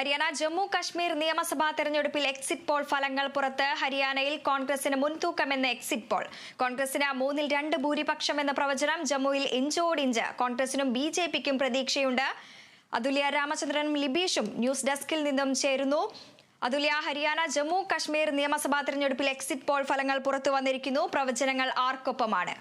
ഹരിയാന ജമ്മു കശ്മീർ നിയമസഭാ തെരഞ്ഞെടുപ്പിൽ exit poll ഫലങ്ങൾ പുറത്ത് ഹരിയാനയിൽ കോൺഗ്രസിന് മുൻതൂക്കമെന്ന് എക്സിറ്റ് പോൾ കോൺഗ്രസിന് മൂന്നിൽ രണ്ട് ഭൂരിപക്ഷമെന്ന പ്രവചനം ജമ്മുവിൽ ഇഞ്ചോടിഞ്ച് കോൺഗ്രസിനും ബി ജെ പിക്കും പ്രതീക്ഷയുണ്ട്. അതുല്യ രാമചന്ദ്രനും ലിബീഷും ന്യൂസ് ഡെസ്കിൽ നിന്നും ചേരുന്നു. അതുല്യ ഹരിയാന ജമ്മു കശ്മീർ നിയമസഭാ തെരഞ്ഞെടുപ്പിൽ എക്സിറ്റ് പോൾ ഫലങ്ങൾ പുറത്തു വന്നിരിക്കുന്നു. പ്രവചനങ്ങൾ ആർക്കൊപ്പമാണ്?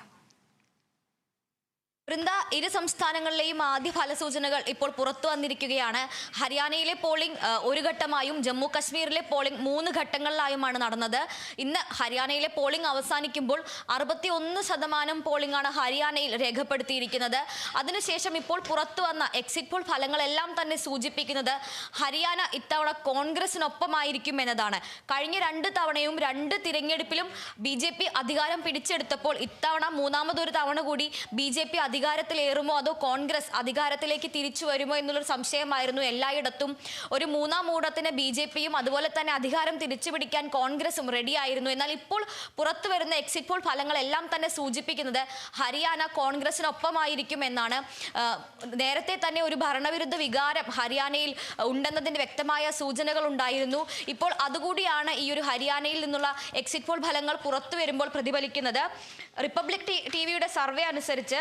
വൃന്ദ ഇരു സംസ്ഥാനങ്ങളിലെയും ആദ്യ ഫലസൂചനകൾ ഇപ്പോൾ പുറത്തു വന്നിരിക്കുകയാണ്. ഹരിയാനയിലെ പോളിംഗ് ഒരു ഘട്ടമായും ജമ്മു കശ്മീരിലെ പോളിംഗ് മൂന്ന് ഘട്ടങ്ങളിലായുമാണ് നടന്നത്. ഇന്ന് ഹരിയാനയിലെ പോളിംഗ് അവസാനിക്കുമ്പോൾ അറുപത്തി ഒന്ന് ശതമാനം പോളിംഗ് ആണ് ഹരിയാനയിൽ രേഖപ്പെടുത്തിയിരിക്കുന്നത്. അതിനുശേഷം ഇപ്പോൾ പുറത്തു വന്ന എക്സിറ്റ് പോൾ ഫലങ്ങളെല്ലാം തന്നെ സൂചിപ്പിക്കുന്നത് ഹരിയാന ഇത്തവണ കോൺഗ്രസിനൊപ്പമായിരിക്കും എന്നതാണ്. കഴിഞ്ഞ രണ്ട് തവണയും രണ്ട് തിരഞ്ഞെടുപ്പിലും ബി അധികാരം പിടിച്ചെടുത്തപ്പോൾ ഇത്തവണ മൂന്നാമതൊരു തവണ കൂടി ബി അധികാരത്തിലേറുമോ അതോ കോൺഗ്രസ് അധികാരത്തിലേക്ക് തിരിച്ചു വരുമോ എന്നുള്ളൊരു സംശയമായിരുന്നു എല്ലായിടത്തും. ഒരു മൂന്നാം മൂടത്തിന് ബി ജെ പിയും അതുപോലെ തന്നെ അധികാരം തിരിച്ചു പിടിക്കാൻ കോൺഗ്രസും റെഡിയായിരുന്നു എന്നാൽ ഇപ്പോൾ പുറത്തു വരുന്ന എക്സിറ്റ് പോൾ ഫലങ്ങളെല്ലാം തന്നെ സൂചിപ്പിക്കുന്നത് ഹരിയാന കോൺഗ്രസിനൊപ്പമായിരിക്കും എന്നാണ്. നേരത്തെ തന്നെ ഒരു ഭരണവിരുദ്ധ വികാരം ഹരിയാനയിൽ ഉണ്ടെന്നതിന്റെ വ്യക്തമായ സൂചനകൾ ഉണ്ടായിരുന്നു. ഇപ്പോൾ അതുകൂടിയാണ് ഈ ഒരു ഹരിയാനയിൽ നിന്നുള്ള എക്സിറ്റ് പോൾ ഫലങ്ങൾ പുറത്തു വരുമ്പോൾ പ്രതിഫലിക്കുന്നത്. റിപ്പബ്ലിക് ടി വിയുടെ സർവേ അനുസരിച്ച്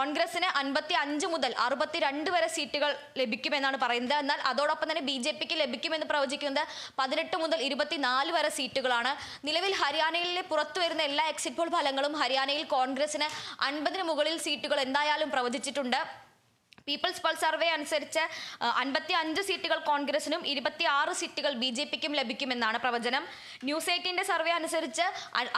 കോൺഗ്രസിന് അൻപത്തി അഞ്ച് മുതൽ അറുപത്തിരണ്ട് വരെ സീറ്റുകൾ ലഭിക്കുമെന്നാണ് പറയുന്നത്. എന്നാൽ അതോടൊപ്പം തന്നെ ബി ജെ പിക്ക് ലഭിക്കുമെന്ന് പ്രവചിക്കുന്നത് പതിനെട്ട് മുതൽ ഇരുപത്തിനാല് വരെ സീറ്റുകളാണ്. നിലവിൽ ഹരിയാനയിലെ പുറത്തു വരുന്ന എല്ലാ എക്സിറ്റ് പോൾ ഫലങ്ങളും ഹരിയാനയിൽ കോൺഗ്രസിന് അൻപതിന് മുകളിൽ സീറ്റുകൾ എന്തായാലും പ്രവചിച്ചിട്ടുണ്ട്. പീപ്പിൾസ് പൾ സർവേ അനുസരിച്ച് അൻപത്തി അഞ്ച് സീറ്റുകൾ കോൺഗ്രസിനും ഇരുപത്തി ആറ് സീറ്റുകൾ ബി ജെ പിക്കും ലഭിക്കുമെന്നാണ് പ്രവചനം. ന്യൂസ് എയ്റ്റീന്റെ സർവേ അനുസരിച്ച്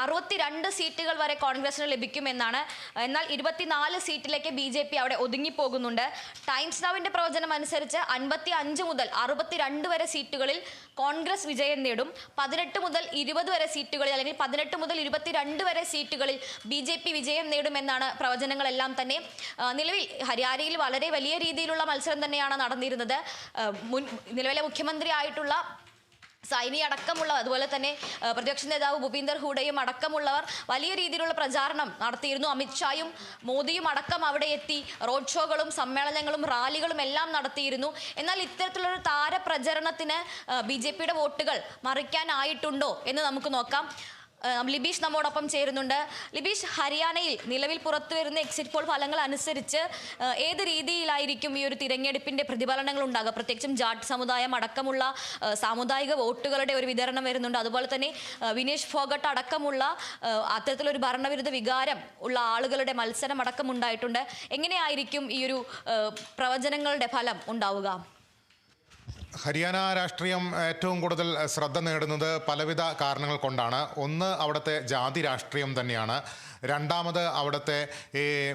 അറുപത്തിരണ്ട് സീറ്റുകൾ വരെ കോൺഗ്രസിന് ലഭിക്കുമെന്നാണ്. എന്നാൽ ഇരുപത്തിനാല് സീറ്റിലേക്ക് ബി ജെ പി അവിടെ ഒതുങ്ങിപ്പോകുന്നുണ്ട്. ടൈംസ് നൗവിന്റെ പ്രവചനം അനുസരിച്ച് അൻപത്തി അഞ്ച് മുതൽ അറുപത്തിരണ്ട് വരെ സീറ്റുകളിൽ കോൺഗ്രസ് വിജയം നേടും. പതിനെട്ട് മുതൽ ഇരുപത് വരെ സീറ്റുകളിൽ അല്ലെങ്കിൽ പതിനെട്ട് മുതൽ ഇരുപത്തിരണ്ട് വരെ സീറ്റുകളിൽ ബി ജെ പി വിജയം നേടുമെന്നാണ് പ്രവചനങ്ങളെല്ലാം തന്നെ. നിലവിൽ ഹരിയാനയിൽ വളരെ വലിയ രീതിയിലുള്ള മത്സരം തന്നെയാണ് നടന്നിരുന്നത്. മുൻ നിലവിലെ മുഖ്യമന്ത്രി ആയിട്ടുള്ള സൈനി അടക്കമുള്ളവർ അതുപോലെ തന്നെ പ്രതിപക്ഷ നേതാവ് ഭൂപീന്ദർ ഹൂഡയും അടക്കമുള്ളവർ വലിയ രീതിയിലുള്ള പ്രചാരണം നടത്തിയിരുന്നു. അമിത്ഷായും മോദിയും അടക്കം അവിടെ എത്തി റോഡ് ഷോകളും സമ്മേളനങ്ങളും റാലികളും എല്ലാം നടത്തിയിരുന്നു. എന്നാൽ ഇത്തരത്തിലുള്ള താരപ്രചരണത്തിന് ബി ജെ പിയുടെ വോട്ടുകൾ മറിക്കാനായിട്ടുണ്ടോ എന്ന് നമുക്ക് നോക്കാം. ലിബീഷ് നമ്മോടൊപ്പം ചേരുന്നുണ്ട്. ലിബീഷ് ഹരിയാനയിൽ നിലവിൽ പുറത്തു വരുന്ന എക്സിറ്റ് പോൾ ഫലങ്ങൾ അനുസരിച്ച് ഏത് രീതിയിലായിരിക്കും ഈ ഒരു തിരഞ്ഞെടുപ്പിന്റെ പ്രതിഫലനങ്ങൾ ഉണ്ടാകുക? പ്രത്യേകിച്ചും ജാട്ട് സമുദായം അടക്കമുള്ള സാമുദായിക വോട്ടുകളുടെ ഒരു വിതരണം വരുന്നുണ്ട്. അതുപോലെ തന്നെ വിനേഷ് ഫോഗട്ട് അടക്കമുള്ള അത്തരത്തിലൊരു ഭരണവിരുദ്ധ വികാരം ഉള്ള ആളുകളുടെ മത്സരം അടക്കം ഉണ്ടായിട്ടുണ്ട്. എങ്ങനെയായിരിക്കും ഈ ഒരു പ്രവചനങ്ങളുടെ ഫലം ഉണ്ടാവുക? ഹരിയാന രാഷ്ട്രീയം ഏറ്റവും കൂടുതൽ ശ്രദ്ധ നേടുന്നത് പലവിധ കാരണങ്ങൾ കൊണ്ടാണ്. ഒന്ന് അവിടുത്തെ ജാതി രാഷ്ട്രീയം തന്നെയാണ്. രണ്ടാമത് അവിടുത്തെ ഈ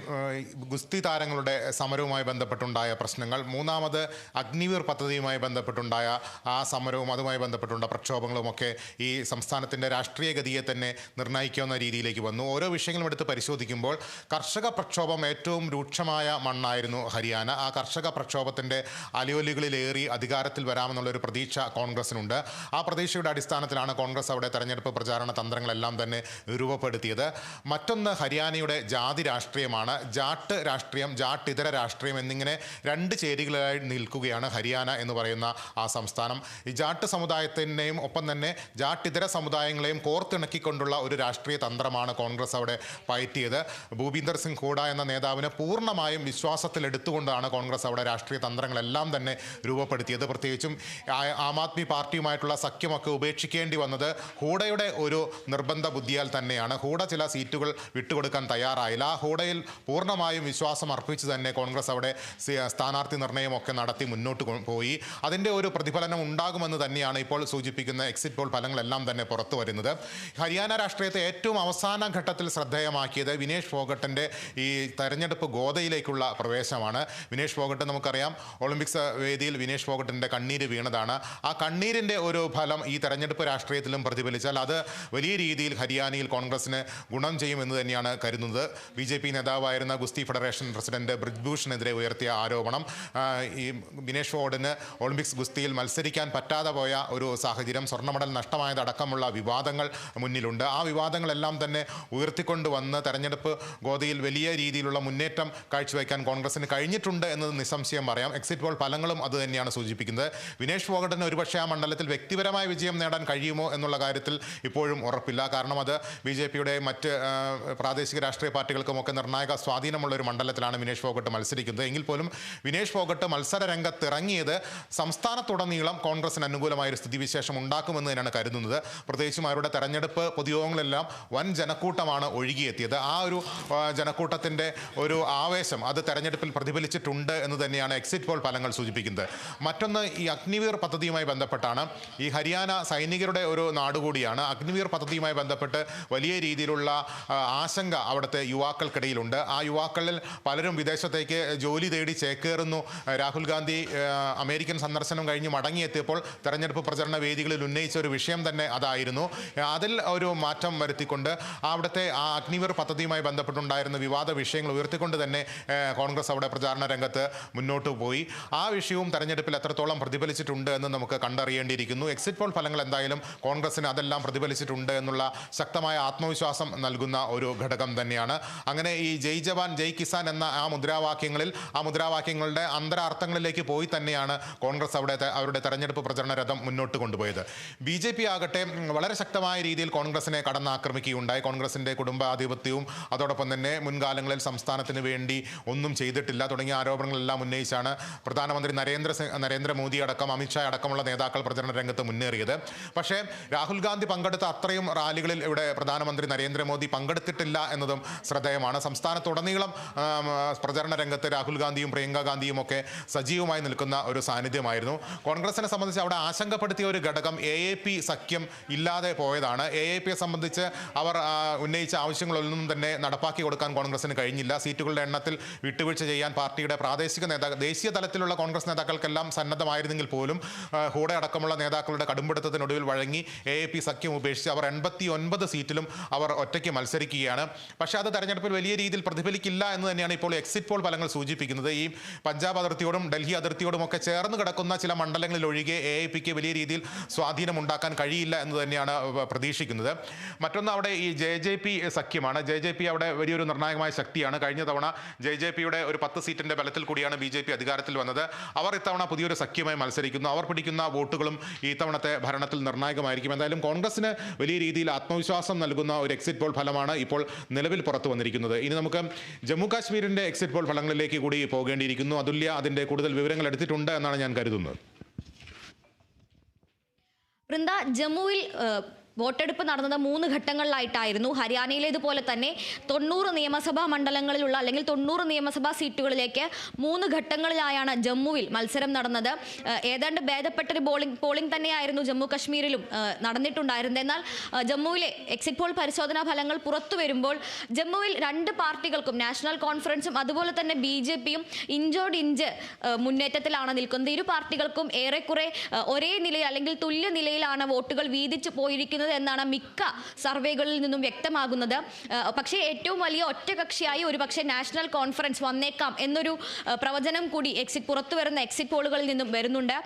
ഗുസ്തി താരങ്ങളുടെ സമരവുമായി ബന്ധപ്പെട്ടുണ്ടായ പ്രശ്നങ്ങൾ. മൂന്നാമത് അഗ്നിവീർ പദ്ധതിയുമായി ബന്ധപ്പെട്ടുണ്ടായ ആ സമരവും അതുമായി ബന്ധപ്പെട്ടുള്ള പ്രക്ഷോഭങ്ങളുമൊക്കെ ഈ സംസ്ഥാനത്തിന്റെ രാഷ്ട്രീയ ഗതിയെ തന്നെ നിർണയിക്കാവുന്ന രീതിയിലേക്ക് വന്നു. ഓരോ വിഷയങ്ങളും എടുത്ത് പരിശോധിക്കുമ്പോൾ കർഷക പ്രക്ഷോഭം ഏറ്റവും രൂക്ഷമായ മണ്ണായിരുന്നു ഹരിയാന. ആ കർഷക പ്രക്ഷോഭത്തിന്റെ അലയോലികളിലേറി അധികാരത്തിൽ വരാമെന്നുള്ളൊരു പ്രതീക്ഷ കോൺഗ്രസിനുണ്ട്. ആ പ്രതീക്ഷയുടെ അടിസ്ഥാനത്തിലാണ് കോൺഗ്രസ് അവിടെ തെരഞ്ഞെടുപ്പ് പ്രചാരണ തന്ത്രങ്ങളെല്ലാം തന്നെ രൂപപ്പെടുത്തിയത്. മറ്റൊന്ന് ഹരിയാനയുടെ ജാതി രാഷ്ട്രീയമാണ്. ജാട്ട് രാഷ്ട്രീയം ജാട്ട് ഇതര രാഷ്ട്രീയം എന്നിങ്ങനെ രണ്ട് ചേരികളായി നിൽക്കുകയാണ് ഹരിയാന എന്ന് പറയുന്ന ആ സംസ്ഥാനം. ഈ ജാട്ട് സമുദായത്തിനെയും ഒപ്പം തന്നെ ജാട്ട് ഇതര സമുദായങ്ങളെയും കോർത്തിണക്കിക്കൊണ്ടുള്ള ഒരു രാഷ്ട്രീയ തന്ത്രമാണ് കോൺഗ്രസ് അവിടെ പയറ്റിയത്. ഭൂപീന്ദർ സിംഗ് ഹൂഡ എന്ന നേതാവിനെ പൂർണമായും വിശ്വാസത്തിലെടുത്തുകൊണ്ടാണ് കോൺഗ്രസ് അവിടെ രാഷ്ട്രീയ തന്ത്രങ്ങളെല്ലാം തന്നെ രൂപപ്പെടുത്തിയത്. പ്രത്യേകിച്ചും ആ- ആം ആദ്മി പാർട്ടിയുമായിട്ടുള്ള സഖ്യമൊക്കെ ഉപേക്ഷിക്കേണ്ടി വന്നത് ഹൂഡയുടെ ഒരു നിർബന്ധ ബുദ്ധിയാൽ തന്നെയാണ്. ഹൂഡ ചില സീറ്റുകൾ വിട്ടുകൊടുക്കാൻ തയ്യാറായില്ല. ആ ഹൂഡയിൽ പൂർണമായും വിശ്വാസം അർപ്പിച്ച് തന്നെ കോൺഗ്രസ് അവിടെ സ്ഥാനാർത്ഥി നിർണയമൊക്കെ നടത്തി മുന്നോട്ട് പോയി. അതിന്റെ ഒരു പ്രതിഫലനം ഉണ്ടാകുമെന്ന് തന്നെയാണ് ഇപ്പോൾ സൂചിപ്പിക്കുന്ന എക്സിറ്റ് പോൾ ഫലങ്ങളെല്ലാം തന്നെ പുറത്തു വരുന്നത്. ഹരിയാന രാഷ്ട്രീയത്തെ ഏറ്റവും അവസാന ഘട്ടത്തിൽ ശ്രദ്ധേയമാക്കിയത് വിനേഷ് ഫോഗട്ടിന്റെ ഈ തെരഞ്ഞെടുപ്പ് ഗോതയിലേക്കുള്ള പ്രവേശമാണ് വിനേഷ് ഫോഗട്ട് നമുക്കറിയാം ഒളിമ്പിക്സ് വേദിയിൽ വിനേഷ് ഫോഗട്ടിന്റെ കണ്ണീര് വീണതാണ്. ആ കണ്ണീരിന്റെ ഒരു ഫലം ഈ തെരഞ്ഞെടുപ്പ് രാഷ്ട്രീയത്തിലും പ്രതിഫലിച്ചാൽ അത് വലിയ രീതിയിൽ ഹരിയാനയിൽ കോൺഗ്രസിന് ഗുണം ചെയ്യുമെന്ന് തന്നെയാണ് കരുതുന്നത്. ബി ജെ പി നേതാവായിരുന്ന ഗുസ്തി ഫെഡറേഷൻ പ്രസിഡന്റ് ബ്രിജ്ഭൂഷണെതിരെ ഉയർത്തിയ ആരോപണം ഈ ബിനേഷ് ഫോർഡിന് ഒളിമ്പിക്സ് ഗുസ്തിയിൽ മത്സരിക്കാൻ പറ്റാതെ പോയ ഒരു സാഹചര്യം സ്വർണ മെഡൽ നഷ്ടമായതടക്കമുള്ള വിവാദങ്ങൾ മുന്നിലുണ്ട്. ആ വിവാദങ്ങളെല്ലാം തന്നെ ഉയർത്തിക്കൊണ്ട് വന്ന് തെരഞ്ഞെടുപ്പ് ഗോതയിൽ വലിയ രീതിയിലുള്ള മുന്നേറ്റം കാഴ്ചവെക്കാൻ കോൺഗ്രസിന് കഴിഞ്ഞിട്ടുണ്ട് എന്നത് നിസ്സംശയം പറയാം. എക്സിറ്റ് പോൾ ഫലങ്ങളും അത് തന്നെയാണ് സൂചിപ്പിക്കുന്നത്. വിനേഷ് ഫോഗട്ടിന് ഒരുപക്ഷെ ആ മണ്ഡലത്തിൽ വ്യക്തിപരമായ വിജയം നേടാൻ കഴിയുമോ എന്നുള്ള കാര്യത്തിൽ ഇപ്പോഴും ഉറപ്പില്ല. കാരണം അത് ബി ജെ പിയുടെ മറ്റ് പ്രാദേശിക രാഷ്ട്രീയ പാർട്ടികൾക്കുമൊക്കെ നിർണായക സ്വാധീനമുള്ള ഒരു മണ്ഡലത്തിലാണ് വിനേഷ് ഫോഗട്ട് മത്സരിക്കുന്നത്. എങ്കിൽ പോലും വിനേഷ് ഫോഗട്ട് മത്സര രംഗത്തിറങ്ങിയത് സംസ്ഥാനത്തുടനീളം കോൺഗ്രസിന് അനുകൂലമായ ഒരു സ്ഥിതിവിശേഷം ഉണ്ടാക്കുമെന്ന് തന്നെയാണ് കരുതുന്നത്. പ്രത്യേകിച്ചും അവരുടെ തെരഞ്ഞെടുപ്പ് പൊതുയോഗങ്ങളെല്ലാം വൻ ജനക്കൂട്ടമാണ് ഒഴുകിയെത്തിയത്. ആ ഒരു ജനക്കൂട്ടത്തിന്റെ ഒരു ആവേശം അത് തെരഞ്ഞെടുപ്പിൽ പ്രതിഫലിച്ചിട്ടുണ്ട് എന്ന് തന്നെയാണ് എക്സിറ്റ് പോൾ ഫലങ്ങൾ സൂചിപ്പിക്കുന്നത്. മറ്റൊന്ന് ഈ അഗ്നിവീർ പദ്ധതിയുമായി ബന്ധപ്പെട്ടാണ്. ഈ ഹരിയാന സൈനികരുടെ ഒരു നാടുകൂടിയാണ് അഗ്നിവീർ പദ്ധതിയുമായി ബന്ധപ്പെട്ട് വലിയ രീതിയിലുള്ള ആശങ്ക അവിടുത്തെ യുവാക്കൾക്കിടയിലുണ്ട്. ആ യുവാക്കളിൽ പലരും വിദേശത്തേക്ക് ജോലി തേടി ചേക്കേറുന്നു. രാഹുൽ ഗാന്ധി അമേരിക്കൻ സന്ദർശനം കഴിഞ്ഞ് മടങ്ങിയെത്തിയപ്പോൾ തെരഞ്ഞെടുപ്പ് പ്രചരണ വേദികളിൽ ഉന്നയിച്ച ഒരു വിഷയം തന്നെ അതായിരുന്നു. അതിൽ ഒരു മാറ്റം വരുത്തിക്കൊണ്ട് അവിടുത്തെ ആ അഗ്നിവീർ പദ്ധതിയുമായി ബന്ധപ്പെട്ടുണ്ടായിരുന്ന വിവാദ വിഷയങ്ങൾ ഉയർത്തിക്കൊണ്ട് തന്നെ കോൺഗ്രസ് അവിടെ പ്രചാരണ രംഗത്ത് മുന്നോട്ട് പോയി. ആ വിഷയവും തെരഞ്ഞെടുപ്പിൽ എത്രത്തോളം പ്രതിഫലിച്ചിട്ടുണ്ട് എന്ന് നമുക്ക് കണ്ടറിയേണ്ടിയിരിക്കുന്നു. എക്സിറ്റ് പോൾ ഫലങ്ങൾ എന്തായാലും കോൺഗ്രസിന് അതെല്ലാം പ്രതിഫലിച്ചിട്ടുണ്ട് എന്നുള്ള ശക്തമായ ആത്മവിശ്വാസം നൽകുന്ന ഒരു ഘടകം തന്നെയാണ്. അങ്ങനെ ഈ ജയ് ജവാൻ ജയ് കിസാൻ എന്ന ആ മുദ്രാവാക്യങ്ങളിൽ ആ മുദ്രാവാക്യങ്ങളുടെ അന്തരാർത്ഥങ്ങളിലേക്ക് പോയി തന്നെയാണ് കോൺഗ്രസ് അവിടെ അവരുടെ തെരഞ്ഞെടുപ്പ് പ്രചരണ രഥം മുന്നോട്ട് കൊണ്ടുപോയത്. ബി ജെ പി ആകട്ടെ വളരെ ശക്തമായ രീതിയിൽ കോൺഗ്രസിനെ കടന്നാക്രമിക്കുകയുണ്ടായി. കോൺഗ്രസിന്റെ കുടുംബാധിപത്യവും അതോടൊപ്പം തന്നെ മുൻകാലങ്ങളിൽ സംസ്ഥാനത്തിന് വേണ്ടി ഒന്നും ചെയ്തിട്ടില്ല. തുടങ്ങിയ ആരോപണങ്ങളെല്ലാം ഉന്നയിച്ചാണ് പ്രധാനമന്ത്രി നരേന്ദ്ര സി- നരേന്ദ്രമോദി അടക്കം അമിത്ഷാ അടക്കമുള്ള നേതാക്കൾ പ്രചരണ രംഗത്ത് മുന്നേറിയത്. പക്ഷേ രാഹുൽ ഗാന്ധി പങ്കെടുത്ത അത്രയും റാലികളിൽ ഇവിടെ പ്രധാനമന്ത്രി നരേന്ദ്രമോദി പങ്കെടുത്തിട്ടില്ല എന്നതും ശ്രദ്ധേയമാണ്. സംസ്ഥാനത്തുടനീളം പ്രചരണ രംഗത്ത് രാഹുൽ ഗാന്ധിയും പ്രിയങ്ക ഗാന്ധിയും ഒക്കെ സജീവമായി നിൽക്കുന്ന ഒരു സാന്നിധ്യമായിരുന്നു. കോൺഗ്രസിനെ സംബന്ധിച്ച് അവിടെ ആശങ്കപ്പെടുത്തിയ ഒരു ഘടകം എ എ പി സഖ്യം ഇല്ലാതെ പോയതാണ്. എ എ പിയെ സംബന്ധിച്ച് അവർ ഉന്നയിച്ച ആവശ്യങ്ങളൊന്നും തന്നെ നടപ്പാക്കി കൊടുക്കാൻ കോൺഗ്രസിന് കഴിഞ്ഞില്ല. സീറ്റുകളുടെ എണ്ണത്തിൽ വിട്ടുവീഴ്ച ചെയ്യാൻ പാർട്ടിയുടെ പ്രാദേശിക നേതാക്കൾ ദേശീയ തലത്തിലുള്ള കോൺഗ്രസ് നേതാക്കൾക്കെല്ലാം സന്നദ്ധമായിരുന്നെങ്കിൽ പോലും ഹൂഡ അടക്കമുള്ള നേതാക്കളുടെ കടുംപിടുത്തത്തിനൊടുവിൽ വഴങ്ങി എ എ പി സഖ്യം ഉപേക്ഷിച്ച് അവർ എൺപത്തി ഒൻപത് സീറ്റിലും അവർ ഒറ്റയ്ക്ക് മത്സരിക്കുകയാണ്. പക്ഷേ അത് തെരഞ്ഞെടുപ്പിൽ വലിയ രീതിയിൽ പ്രതിഫലിക്കില്ല എന്ന് തന്നെയാണ് ഇപ്പോൾ എക്സിറ്റ് പോൾ ഫലങ്ങൾ സൂചിപ്പിക്കുന്നത്. ഈ പഞ്ചാബ് അതിർത്തിയോടും ഡൽഹി അതിർത്തിയോടും ഒക്കെ ചേർന്ന് കിടക്കുന്ന ചില മണ്ഡലങ്ങളിൽ ഒഴികെ എ ഐ പിക്ക് വലിയ രീതിയിൽ സ്വാധീനം ഉണ്ടാക്കാൻ കഴിയില്ല എന്ന് തന്നെയാണ് പ്രതീക്ഷിക്കുന്നത്. മറ്റൊന്ന് അവിടെ ഈ ജെ ജെ പി സഖ്യമാണ്. ജെ ജെ പി അവിടെ വലിയൊരു നിർണായകമായ ശക്തിയാണ്. കഴിഞ്ഞ തവണ ജെ ജെ പിയുടെ ഒരു പത്ത് സീറ്റിന്റെ ബലത്തിൽ കൂടിയാണ് ബി ജെ പി അധികാരത്തിൽ വന്നത്. അവർ ഇത്തവണ പുതിയൊരു സഖ്യമായി മത്സരിക്കുന്നു. അവർ പിടിക്കുന്ന വോട്ടുകളും ഈ തവണത്തെ ഭരണത്തിൽ നിർണായകമായിരിക്കും. എന്തായാലും കോൺഗ്രസിന് വലിയ രീതിയിൽ ആത്മവിശ്വാസം നൽകുന്ന ഒരു എക്സിറ്റ് പോൾ ഫലമാണ് ഇപ്പോൾ നിലവിൽ പുറത്തു വന്നിരിക്കുന്നത്. ഇനി നമുക്ക് ജമ്മു കാശ്മീരിന്റെ എക്സിറ്റ് പോൾ ഫലങ്ങളിലേക്ക് കൂടി പോകേണ്ടിയിരിക്കുന്നു. അതുല്യ അതിന്റെ കൂടുതൽ വിവരങ്ങൾ എടുത്തിട്ടുണ്ട് എന്നാണ് ഞാൻ കരുതുന്നത്. വൃന്ദ ജമ്മുവിൽ വോട്ടെടുപ്പ് നടന്നത് മൂന്ന് ഘട്ടങ്ങളിലായിട്ടായിരുന്നു. ഹരിയാനയിലേതുപോലെ തന്നെ തൊണ്ണൂറ് നിയമസഭാ മണ്ഡലങ്ങളിലുള്ള അല്ലെങ്കിൽ തൊണ്ണൂറ് നിയമസഭാ സീറ്റുകളിലേക്ക് മൂന്ന് ഘട്ടങ്ങളിലായാണ് ജമ്മുവിൽ മത്സരം നടന്നത്. ഏതാണ്ട് ഭേദപ്പെട്ടൊരു ബോളിംഗ് പോളിംഗ് തന്നെയായിരുന്നു ജമ്മു കശ്മീരിലും നടന്നിട്ടുണ്ടായിരുന്നത്. എന്നാൽ ജമ്മുവിലെ എക്സിറ്റ് പോൾ പരിശോധനാ ഫലങ്ങൾ പുറത്തു വരുമ്പോൾ ജമ്മുവിൽ രണ്ട് പാർട്ടികൾക്കും നാഷണൽ കോൺഫറൻസും അതുപോലെ തന്നെ ബി ജെ പിയും ഇഞ്ചോട് ഇഞ്ച് മുന്നേറ്റത്തിലാണ് നിൽക്കുന്നത്. ഇരു പാർട്ടികൾക്കും ഏറെക്കുറെ ഒരേ നിലയിൽ അല്ലെങ്കിൽ തുല്യ നിലയിലാണ് വോട്ടുകൾ വീതിച്ചു പോയിരിക്കുന്നത്. എന്നാണ് മിക്ക സർവേകളിൽ നിന്നും വ്യക്തമാകുന്നത്. പക്ഷേ ഏറ്റവും വലിയ ഒറ്റകക്ഷിയായി ഒരുപക്ഷെ നാഷണൽ കോൺഫറൻസ് വന്നേക്കാം എന്നൊരു പ്രവചനം കൂടി എക്സിറ്റ് പുറത്തു വരുന്ന എക്സിറ്റ് പോളുകളിൽ നിന്നും വരുന്നുണ്ട്.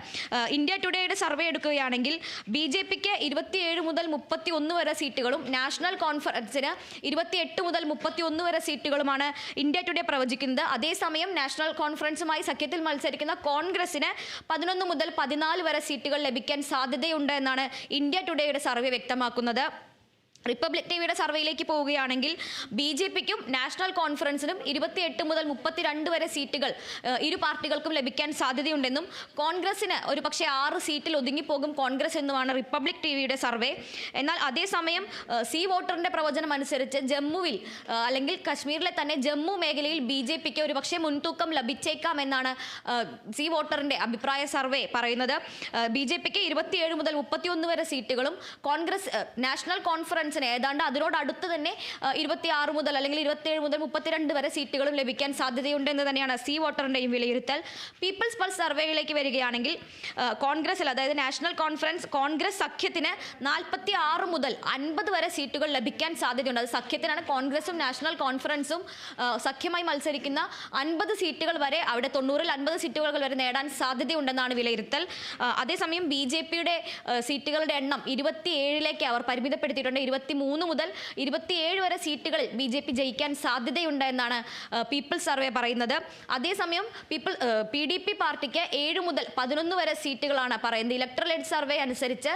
ഇന്ത്യ ടുഡേയുടെ സർവേ എടുക്കുകയാണെങ്കിൽ ബി ജെ പിക്ക് ഇരുപത്തിയേഴ് മുതൽ മുപ്പത്തി ഒന്ന് വരെ സീറ്റുകളും നാഷണൽ കോൺഫറൻസിന് ഇരുപത്തിയെട്ട് മുതൽ മുപ്പത്തി ഒന്ന് വരെ സീറ്റുകളുമാണ് ഇന്ത്യ ടുഡേ പ്രവചിക്കുന്നത്. അതേസമയം നാഷണൽ കോൺഫറൻസുമായി സഖ്യത്തിൽ മത്സരിക്കുന്ന കോൺഗ്രസിന് പതിനൊന്ന് മുതൽ പതിനാല് വരെ സീറ്റുകൾ ലഭിക്കാൻ സാധ്യതയുണ്ട് എന്നാണ് ഇന്ത്യ ടുഡേയുടെ സർവേ വ്യക്തമാക്കുന്നത്. റിപ്പബ്ലിക് ടിവിയുടെ സർവേയിലേക്ക് പോവുകയാണെങ്കിൽ ബി ജെ പിക്കും നാഷണൽ കോൺഫറൻസിനും ഇരുപത്തിയെട്ട് മുതൽ മുപ്പത്തിരണ്ട് വരെ സീറ്റുകൾ ഇരു പാർട്ടികൾക്കും ലഭിക്കാൻ സാധ്യതയുണ്ടെന്നും കോൺഗ്രസിന് ഒരു പക്ഷേ ആറ് സീറ്റിൽ ഒതുങ്ങിപ്പോകും കോൺഗ്രസ് എന്നുമാണ് റിപ്പബ്ലിക് ടിവിയുടെ സർവേ. എന്നാൽ അതേസമയം സി വോട്ടറിന്റെ പ്രവചനം അനുസരിച്ച് ജമ്മുവിൽ അല്ലെങ്കിൽ കശ്മീരിലെ തന്നെ ജമ്മു മേഖലയിൽ ബി ജെ പിക്ക് ഒരു പക്ഷേ മുൻതൂക്കം ലഭിച്ചേക്കാം എന്നാണ് സി വോട്ടറിന്റെ അഭിപ്രായ സർവേ പറയുന്നത്. ബി ജെ പിക്ക് ഇരുപത്തിയേഴ് മുതൽ മുപ്പത്തിയൊന്ന് വരെ സീറ്റുകളും കോൺഗ്രസ് നാഷണൽ കോൺഫറൻസിന് കോൺഫറൻസിന് ഏതാണ്ട് അതിനോട് അടുത്ത് തന്നെ ഇരുപത്തി ആറ് മുതൽ അല്ലെങ്കിൽ ഇരുപത്തിയേഴ് മുതൽ മുപ്പത്തിരണ്ട് വരെ സീറ്റുകളും ലഭിക്കാൻ സാധ്യതയുണ്ട് എന്ന് തന്നെയാണ് സി വോട്ടറിന്റെയും വിലയിരുത്തൽ. പീപ്പിൾസ് പൾസ് സർവേയിലേക്ക് വരികയാണെങ്കിൽ കോൺഗ്രസിൽ അതായത് നാഷണൽ കോൺഫറൻസ് കോൺഗ്രസ് സഖ്യത്തിന് നാൽപ്പത്തി ആറ് മുതൽ അൻപത് വരെ സീറ്റുകൾ ലഭിക്കാൻ സാധ്യതയുണ്ട്. അത് സഖ്യത്തിനാണ് കോൺഗ്രസും നാഷണൽ കോൺഫറൻസും സഖ്യമായി മത്സരിക്കുന്ന അൻപത് സീറ്റുകൾ വരെ അവിടെ തൊണ്ണൂറിൽ അൻപത് സീറ്റുകൾ വരെ നേടാൻ സാധ്യതയുണ്ടെന്നാണ് വിലയിരുത്തൽ. അതേസമയം ബി ജെ പിയുടെ സീറ്റുകളുടെ എണ്ണം ഇരുപത്തിയേഴിലേക്ക് അവർ പരിമിതപ്പെടുത്തിയിട്ടുണ്ട്. ഇരുപത്തി മൂന്ന് മുതൽ ഇരുപത്തിയേഴ് വരെ സീറ്റുകളിൽ ബി ജെ പി ജയിക്കാൻ സാധ്യതയുണ്ട് എന്നാണ് പീപ്പിൾ സർവേ പറയുന്നത്. അതേസമയം പീപ്പിൾ പി ഡി പി പാർട്ടിക്ക് ഏഴ് മുതൽ പതിനൊന്ന് വരെ സീറ്റുകളാണ് പറയുന്നത്. ഇലക്ട്രൽ എഡ് സർവേ അനുസരിച്ച്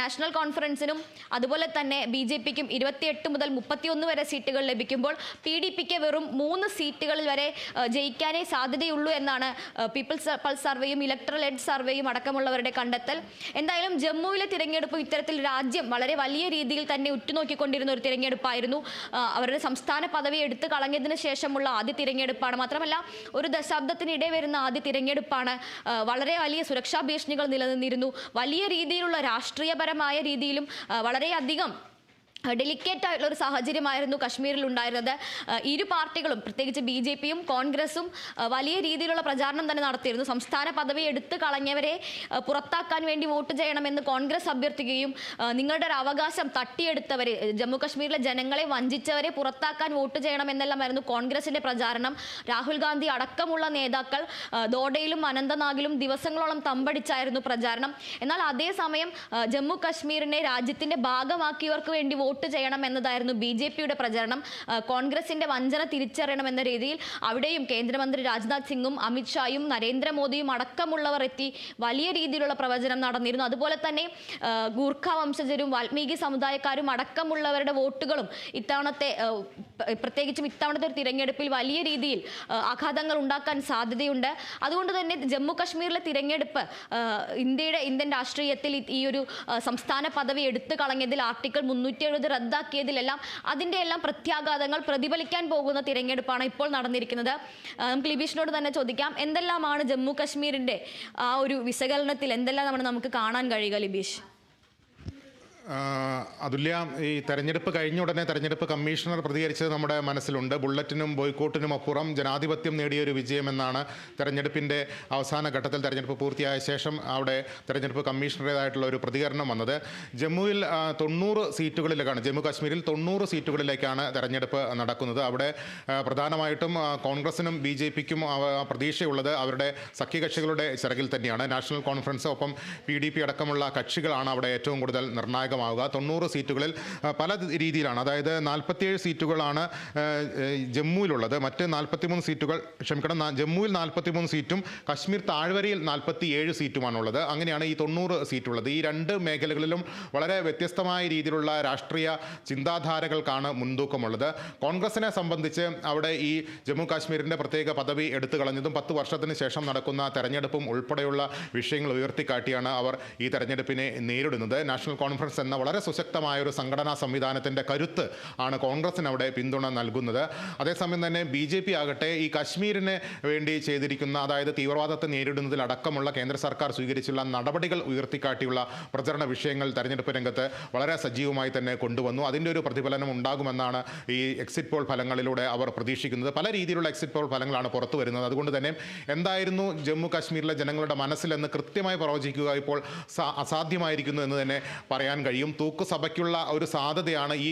നാഷണൽ കോൺഫറൻസിനും അതുപോലെ തന്നെ ബി ജെ പിക്കും ഇരുപത്തിയെട്ട് മുതൽ മുപ്പത്തിയൊന്ന് വരെ സീറ്റുകൾ ലഭിക്കുമ്പോൾ പി ഡി പിക്ക് വെറും മൂന്ന് സീറ്റുകളിൽ വരെ ജയിക്കാനേ സാധ്യതയുള്ളൂ എന്നാണ് പീപ്പിൾ പീപ്പിൾസ് പൾസ് സർവേയും ഇലക്ട്രൽ എഡ് സർവേയും അടക്കമുള്ളവരുടെ കണ്ടെത്തൽ. എന്തായാലും ജമ്മുവിലെ തിരഞ്ഞെടുപ്പ് ഇത്തരത്തിൽ രാജ്യം വളരെ വലിയ രീതിയിൽ തന്നെ ഉറ്റുനോക്കിക്കൊണ്ടിരുന്ന ഒരു തിരഞ്ഞെടുപ്പായിരുന്നു. അവരുടെ സംസ്ഥാന പദവി എടുത്തു കളഞ്ഞതിന് ശേഷമുള്ള ആദ്യ തിരഞ്ഞെടുപ്പാണ്. മാത്രമല്ല ഒരു ദശാബ്ദത്തിനിടെ വരുന്ന ആദ്യ തിരഞ്ഞെടുപ്പാണ്. വളരെ വലിയ സുരക്ഷാ ഭീഷണികൾ നിലനിന്നിരുന്നു. വലിയ രീതിയിലുള്ള രാഷ്ട്രീയപരമായ രീതിയിലും വളരെയധികം ഡെലിക്കേറ്റ് ആയിട്ടുള്ള ഒരു സാഹചര്യമായിരുന്നു കശ്മീരിൽ ഉണ്ടായിരുന്നത് ഇരു പാർട്ടികളും പ്രത്യേകിച്ച് ബി ജെ പിയും കോൺഗ്രസും വലിയ രീതിയിലുള്ള പ്രചാരണം തന്നെ നടത്തിയിരുന്നു. സംസ്ഥാന പദവി എടുത്തു കളഞ്ഞവരെ പുറത്താക്കാൻ വേണ്ടി വോട്ട് ചെയ്യണമെന്ന് കോൺഗ്രസ് അഭ്യർത്ഥിക്കുകയും നിങ്ങളുടെ ഒരു അവകാശം തട്ടിയെടുത്തവരെ ജമ്മു കശ്മീരിലെ ജനങ്ങളെ വഞ്ചിച്ചവരെ പുറത്താക്കാൻ വോട്ട് ചെയ്യണമെന്നെല്ലാമായിരുന്നു കോൺഗ്രസിന്റെ പ്രചാരണം. രാഹുൽ ഗാന്ധി അടക്കമുള്ള നേതാക്കൾ ദോഡയിലും അനന്തനാഗിലും ദിവസങ്ങളോളം തമ്പടിച്ചായിരുന്നു പ്രചാരണം. എന്നാൽ അതേസമയം ജമ്മു കശ്മീരിനെ രാജ്യത്തിന്റെ ഭാഗമാക്കിയവർക്ക് വേണ്ടി വോട്ട് ചെയ്യണം എന്നതായിരുന്നു ബി ജെ പിയുടെ പ്രചരണം. കോൺഗ്രസിന്റെ വഞ്ചന തിരിച്ചറിയണമെന്ന രീതിയിൽ അവിടെയും കേന്ദ്രമന്ത്രി രാജ്നാഥ് സിംഗും അമിത്ഷായും നരേന്ദ്രമോദിയും അടക്കമുള്ളവർ എത്തി വലിയ രീതിയിലുള്ള പ്രവചനം നടന്നിരുന്നു. അതുപോലെ തന്നെ ഗൂർഖ വംശജരും വാൽമീകി സമുദായക്കാരും അടക്കമുള്ളവരുടെ വോട്ടുകളും ഇത്തവണത്തെ പ്രത്യേകിച്ചും ഇത്തവണത്തെ ഒരു തിരഞ്ഞെടുപ്പിൽ വലിയ രീതിയിൽ ആഘാതങ്ങൾ ഉണ്ടാക്കാൻ സാധ്യതയുണ്ട്. അതുകൊണ്ട് തന്നെ ജമ്മു കശ്മീരിലെ തിരഞ്ഞെടുപ്പ് ഇന്ത്യയുടെ ഇന്ത്യൻ രാഷ്ട്രീയത്തിൽ ഈ- ഒരു സംസ്ഥാന പദവി എടുത്തു കളഞ്ഞതിൽ ആർട്ടിക്കിൾ മുന്നൂറ്റി എഴുപത് റദ്ദാക്കിയതിലെല്ലാം അതിന്റെ എല്ലാം പ്രത്യാഘാതങ്ങൾ പ്രതിഫലിക്കാൻ പോകുന്ന തിരഞ്ഞെടുപ്പാണ് ഇപ്പോൾ നടന്നിരിക്കുന്നത്. നമുക്ക് ലിബീഷിനോട് തന്നെ ചോദിക്കാം എന്തെല്ലാമാണ് ജമ്മു കശ്മീരിന്റെ ആ ഒരു വിശകലനത്തിൽ എന്തെല്ലാം നമ്മൾ നമുക്ക് കാണാൻ കഴിയുക ലിബീഷ്? അതുല്യ ഈ തെരഞ്ഞെടുപ്പ് കഴിഞ്ഞ ഉടനെ തെരഞ്ഞെടുപ്പ് കമ്മീഷണർ പ്രതികരിച്ചത് നമ്മുടെ മനസ്സിലുണ്ട്. ബുള്ളറ്റിനും ബോയ്ക്കോട്ടിനും അപ്പുറം ജനാധിപത്യം നേടിയ ഒരു വിജയമെന്നാണ് തെരഞ്ഞെടുപ്പിന്റെ അവസാന ഘട്ടത്തിൽ തെരഞ്ഞെടുപ്പ് പൂർത്തിയായ ശേഷം അവിടെ തെരഞ്ഞെടുപ്പ് കമ്മീഷണറേതായിട്ടുള്ള ഒരു പ്രതികരണം വന്നത്. ജമ്മുവിൽ തൊണ്ണൂറ് സീറ്റുകളിലേക്കാണ് ജമ്മു കാശ്മീരിൽ തൊണ്ണൂറ് സീറ്റുകളിലേക്കാണ് തെരഞ്ഞെടുപ്പ് നടക്കുന്നത്. അവിടെ പ്രധാനമായിട്ടും കോൺഗ്രസിനും ബി ജെ പിക്കും പ്രതീക്ഷയുള്ളത് അവരുടെ സഖ്യകക്ഷികളുടെ ചിറകിൽ തന്നെയാണ്. നാഷണൽ കോൺഫറൻസ് ഒപ്പം പി ഡി പി അടക്കമുള്ള കക്ഷികളാണ് അവിടെ ഏറ്റവും കൂടുതൽ നിർണായകമാവുക തൊണ്ണൂറ് സീറ്റുകളിൽ പല രീതിയിലാണ്. അതായത് നാൽപ്പത്തിയേഴ് സീറ്റുകളാണ് ജമ്മുവിലുള്ളത്. മറ്റ് നാൽപ്പത്തിമൂന്ന് സീറ്റുകൾ ക്ഷമിക്കണം ജമ്മുവിൽ നാൽപ്പത്തിമൂന്ന് സീറ്റും കശ്മീർ താഴ്വരയിൽ നാൽപ്പത്തിയേഴ് സീറ്റുമാണുള്ളത്. അങ്ങനെയാണ് ഈ തൊണ്ണൂറ് സീറ്റുള്ളത്. ഈ രണ്ട് മേഖലകളിലും വളരെ വ്യത്യസ്തമായ രീതിയിലുള്ള രാഷ്ട്രീയ ചിന്താധാരകൾക്കാണ് മുൻതൂക്കമുള്ളത്. കോൺഗ്രസിനെ സംബന്ധിച്ച് അവിടെ ഈ ജമ്മു കാശ്മീരിന്റെ പ്രത്യേക പദവി എടുത്തു കളഞ്ഞതും പത്ത് വർഷത്തിന് ശേഷം നടക്കുന്ന തെരഞ്ഞെടുപ്പും ഉൾപ്പെടെയുള്ള വിഷയങ്ങൾ ഉയർത്തിക്കാട്ടിയാണ് അവർ ഈ തെരഞ്ഞെടുപ്പിനെ നേരിടുന്നത്. നാഷണൽ കോൺഫറൻസ് എന്ന വളരെ സുശക്തമായ ഒരു സംഘടനാ സംവിധാനത്തിന്റെ കരുത്ത് ആണ് കോൺഗ്രസിന് അവിടെ പിന്തുണ നൽകുന്നത്. അതേസമയം തന്നെ ബി ജെ പി ആകട്ടെ ഈ കശ്മീരിന് വേണ്ടി ചെയ്തിരിക്കുന്ന അതായത് തീവ്രവാദത്തെ നേരിടുന്നതിൽ അടക്കമുള്ള കേന്ദ്ര സർക്കാർ സ്വീകരിച്ചുള്ള നടപടികൾ ഉയർത്തിക്കാട്ടിയുള്ള പ്രചരണ വിഷയങ്ങൾ തെരഞ്ഞെടുപ്പ് രംഗത്ത് വളരെ സജീവമായി തന്നെ കൊണ്ടുവന്നു. അതിന്റെ ഒരു പ്രതിഫലനം ഉണ്ടാകുമെന്നാണ് ഈ എക്സിറ്റ് പോൾ ഫലങ്ങളിലൂടെ അവർ പ്രതീക്ഷിക്കുന്നത്. പല രീതിയിലുള്ള എക്സിറ്റ് പോൾ ഫലങ്ങളാണ് പുറത്തു വരുന്നത്. അതുകൊണ്ട് തന്നെ എന്തായിരുന്നു ജമ്മു കാശ്മീരിലെ ജനങ്ങളുടെ മനസ്സിലെന്ന് കൃത്യമായി പ്രവചിക്കുക ഇപ്പോൾ അസാധ്യമായിരിക്കുന്നു എന്ന് തന്നെ പറയാൻ കഴിയും. തൂക്കുസഭയ്ക്കുള്ള ഒരു സാധ്യതയാണ് ഈ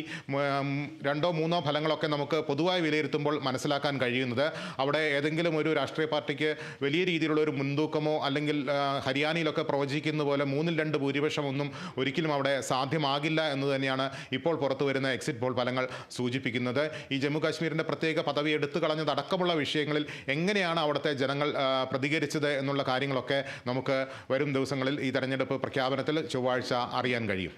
രണ്ടോ മൂന്നോ ഫലങ്ങളൊക്കെ നമുക്ക് പൊതുവായി വിലയിരുത്തുമ്പോൾ മനസ്സിലാക്കാൻ കഴിയുന്നത്. അവിടെ ഏതെങ്കിലും ഒരു രാഷ്ട്രീയ പാർട്ടിക്ക് വലിയ രീതിയിലുള്ള ഒരു മുൻതൂക്കമോ അല്ലെങ്കിൽ ഹരിയാനയിലൊക്കെ പ്രവചിക്കുന്ന പോലെ മൂന്നിൽ രണ്ട് ഭൂരിപക്ഷമൊന്നും ഒരിക്കലും അവിടെ സാധ്യമാകില്ല എന്ന് തന്നെയാണ് ഇപ്പോൾ പുറത്തു വരുന്ന എക്സിറ്റ് പോൾ ഫലങ്ങൾ സൂചിപ്പിക്കുന്നത്. ഈ ജമ്മു കാശ്മീരിന്റെ പ്രത്യേക പദവി എടുത്തു കളഞ്ഞതടക്കമുള്ള വിഷയങ്ങളിൽ എങ്ങനെയാണ് അവിടുത്തെ ജനങ്ങൾ പ്രതികരിച്ചത് എന്നുള്ള കാര്യങ്ങളൊക്കെ നമുക്ക് വരും ദിവസങ്ങളിൽ ഈ തെരഞ്ഞെടുപ്പ് പ്രഖ്യാപനത്തിൽ ചൊവ്വാഴ്ച അറിയാൻ കഴിയും.